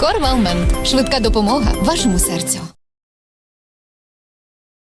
Корвалмент. Швидка допомога вашому серцю.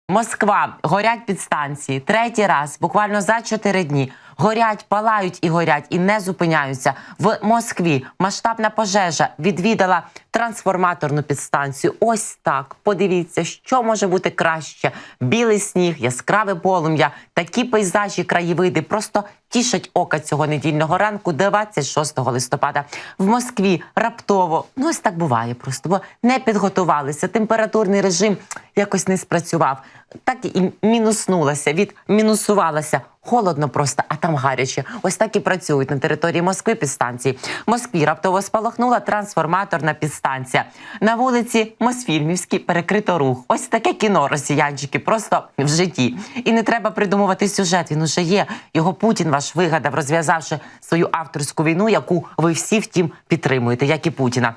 Москва горять підстанції третій раз, буквально за чотири дні. Горять, палають і горять, і не зупиняються. В Москві масштабна пожежа відвідала трансформаторну підстанцію. Ось так. Подивіться, що може бути краще: білий сніг, яскраве полум'я, такі пейзажі, краєвиди просто тішать ока цього недільного ранку, 26 листопада. В Москві раптово ну ось так буває просто, бо не підготувалися. Температурний режим якось не спрацював. Так і мінуснулася, відмінусувалася. Холодно просто, а там гаряче. Ось так і працюють на території Москви підстанції. В Москві раптово спалахнула трансформаторна підстанція. На вулиці Мосфільмівській перекрито рух. Ось таке кіно росіянчики, просто в житті. І не треба придумувати сюжет. Він уже є. Його Путін ваш вигадав, розв'язавши свою авторську війну, яку ви всі втім підтримуєте, як і Путіна.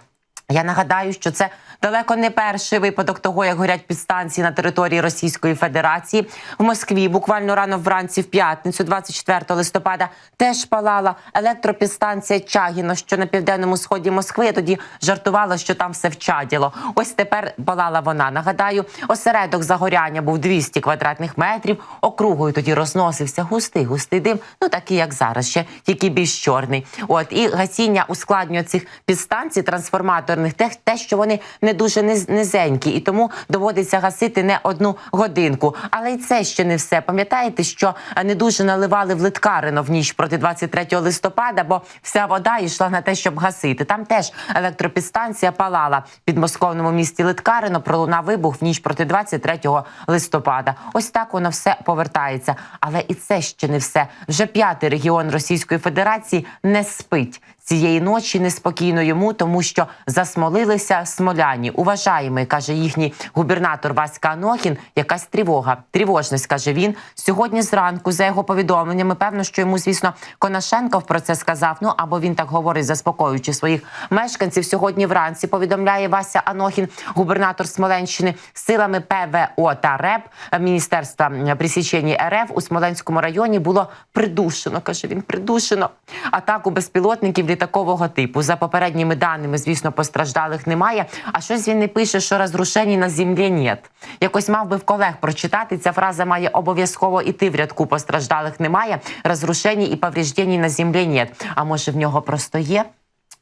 Я нагадаю, що це далеко не перший випадок того, як горять підстанції на території Російської Федерації. В Москві буквально рано вранці, в п'ятницю, 24 листопада, теж палала електропідстанція Чагіно, що на південному сході Москви. Я тоді жартувала, що там все вчаділо. Ось тепер палала вона. Нагадаю, осередок загоряння був 200 квадратних метрів. Округою тоді розносився густий, густий дим. Ну такий, як зараз, ще тільки більш чорний. От і гасіння ускладнює цих підстанцій трансформаторних, те, те, що вони не дуже низ- низенькі, і тому доводиться гасити не одну годинку. Але й це ще не все. Пам'ятаєте, що е, не дуже наливали в Литкарино в ніч проти 23 листопада, бо вся вода йшла на те, щоб гасити. Там теж електропідстанція палала в підмосковному місті Литкарино. Пролунав вибух в ніч проти 23 листопада. Ось так воно все повертається. Але і це ще не все. Вже п'ятий регіон Російської Федерації не спить. Цієї ночі неспокійно йому, тому що засмолилися смоляні. Уважаємо, каже їхній губернатор Васька Анохін. Якась тривога, тривожність, каже він. Сьогодні зранку, за його повідомленнями, певно, що йому, звісно, Конашенков про це сказав. Ну або він так говорить, заспокоюючи своїх мешканців. Сьогодні вранці повідомляє Вася Анохін, губернатор Смоленщини, силами ПВО та РЕП Міністерства присічення РФ у Смоленському районі було придушено. каже він, придушено атаку безпілотників літакового типу. За попередніми даними, звісно, постраждалих немає. А щось він не пише, що розрушені на землі нет. Якось мав би в колег прочитати. Ця фраза має обов'язково іти в рядку. Постраждалих немає. Розрушені і повріждені на землі нет. А може в нього просто є?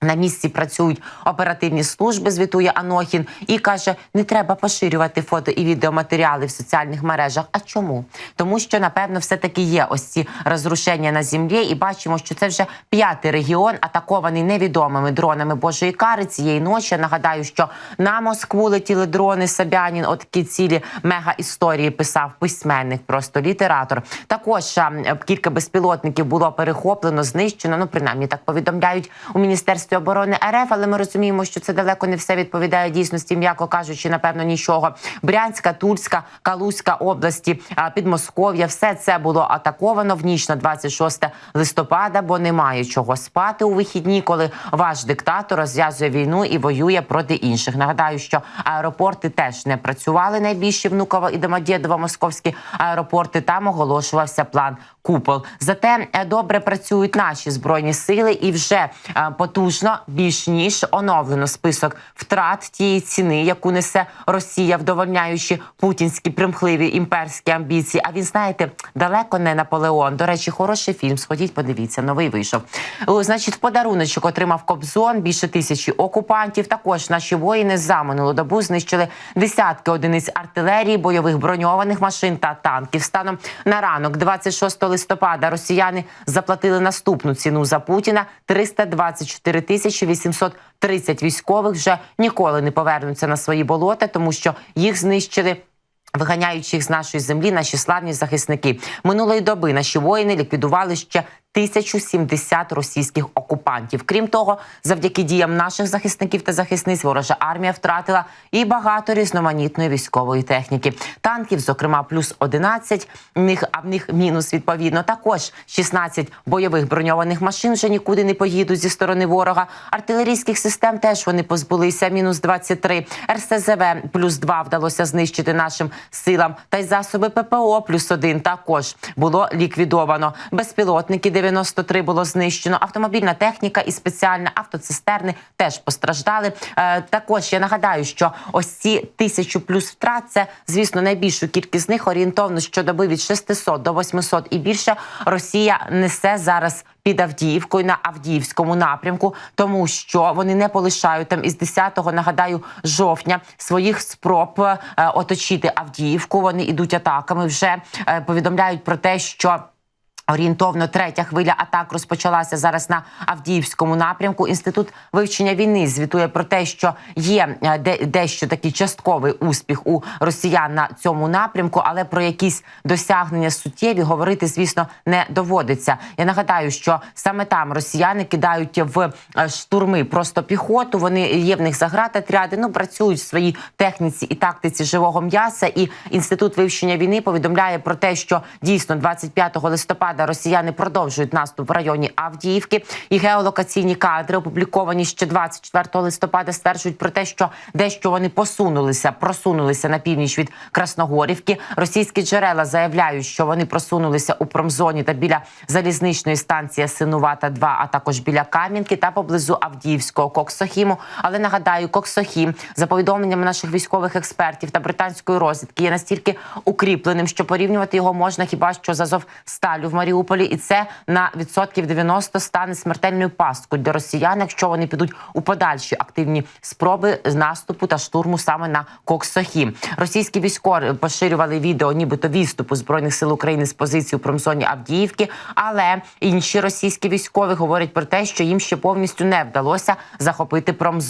На місці працюють оперативні служби, звітує Анохін, і каже: не треба поширювати фото і відеоматеріали в соціальних мережах. А чому? Тому що напевно все таки є ось ці розрушення на землі, і бачимо, що це вже п'ятий регіон, атакований невідомими дронами Божої кари цієї ночі. Нагадаю, що на Москву летіли дрони Собянін. Отакі цілі мега історії писав письменник, просто літератор. Також кілька безпілотників було перехоплено, знищено. Ну принаймні так повідомляють у міністерстві оборони РФ, але ми розуміємо, що це далеко не все відповідає дійсності, м'яко кажучи, напевно, нічого. Брянська, Тульська, Калузька області, Підмосков'я, все це було атаковано в ніч на 26 листопада, бо немає чого спати у вихідні, коли ваш диктатор розв'язує війну і воює проти інших. Нагадаю, що аеропорти теж не працювали найбільші Внуково і Домодєдово московські аеропорти. Там оголошувався план купол. Зате е, добре працюють наші збройні сили, і вже е, потужно більш ніж оновлено список втрат тієї ціни, яку несе Росія, вдовольняючи путінські примхливі імперські амбіції. А він знаєте, далеко не Наполеон. До речі, хороший фільм. Сходіть, подивіться, новий вийшов. Значить, в подаруночок отримав Кобзон більше тисячі окупантів. Також наші воїни за минулу добу знищили десятки одиниць артилерії, бойових броньованих машин та танків. Станом на ранок, 26 листопада, росіяни заплатили наступну ціну за Путіна 324 тисячі 830 військових вже ніколи не повернуться на свої болота, тому що їх знищили. Виганяючи їх з нашої землі, наші славні захисники минулої доби наші воїни ліквідували ще 1070 російських окупантів. Крім того, завдяки діям наших захисників та захисниць, ворожа армія втратила і багато різноманітної військової техніки. Танків, зокрема, плюс 11, них, а в них мінус відповідно. Також 16 бойових броньованих машин вже нікуди не поїдуть зі сторони ворога. Артилерійських систем теж вони позбулися. Мінус 23. РСЗВ плюс 2 вдалося знищити нашим силам. Та й засоби ППО плюс 1 також було ліквідовано. Безпілотники 93 було знищено. Автомобільна техніка і спеціальна автоцистерни теж постраждали. Е, також я нагадаю, що ось ці тисячу плюс втрат це, звісно, найбільшу кількість з них орієнтовно щодоби від 600 до 800 і більше. Росія несе зараз під Авдіївкою на Авдіївському напрямку, тому що вони не полишають там із 10-го, нагадаю, жовтня своїх спроб е, оточити Авдіївку. Вони ідуть атаками. Вже е, повідомляють про те, що. Орієнтовно третя хвиля атак розпочалася зараз на Авдіївському напрямку. Інститут вивчення війни звітує про те, що є е, дещо такий частковий успіх у росіян на цьому напрямку, але про якісь досягнення суттєві говорити, звісно, не доводиться. Я нагадаю, що саме там росіяни кидають в е, штурми просто піхоту. Вони є в них заградотряди, ну працюють в своїй техніці і тактиці живого м'яса. І інститут вивчення війни повідомляє про те, що дійсно 25 листопада росіяни продовжують наступ в районі Авдіївки. І геолокаційні кадри, опубліковані ще 24 листопада, стверджують про те, що дещо вони посунулися, просунулися на північ від Красногорівки. Російські джерела заявляють, що вони просунулися у промзоні та біля залізничної станції Синувата 2 а також біля Кам'янки та поблизу Авдіївського Коксохіму. Але нагадаю, Коксохім за повідомленнями наших військових експертів та британської розвідки є настільки укріпленим, що порівнювати його можна хіба що з Азовсталю в Маріуполі, і це на відсотків 90 стане смертельною пасткою для росіян, якщо вони підуть у подальші активні спроби з наступу та штурму саме на Коксохім. Російські військові поширювали відео, нібито відступу збройних сил України з позиції у промзоні Авдіївки. Але інші російські військові говорять про те, що їм ще повністю не вдалося захопити промзону.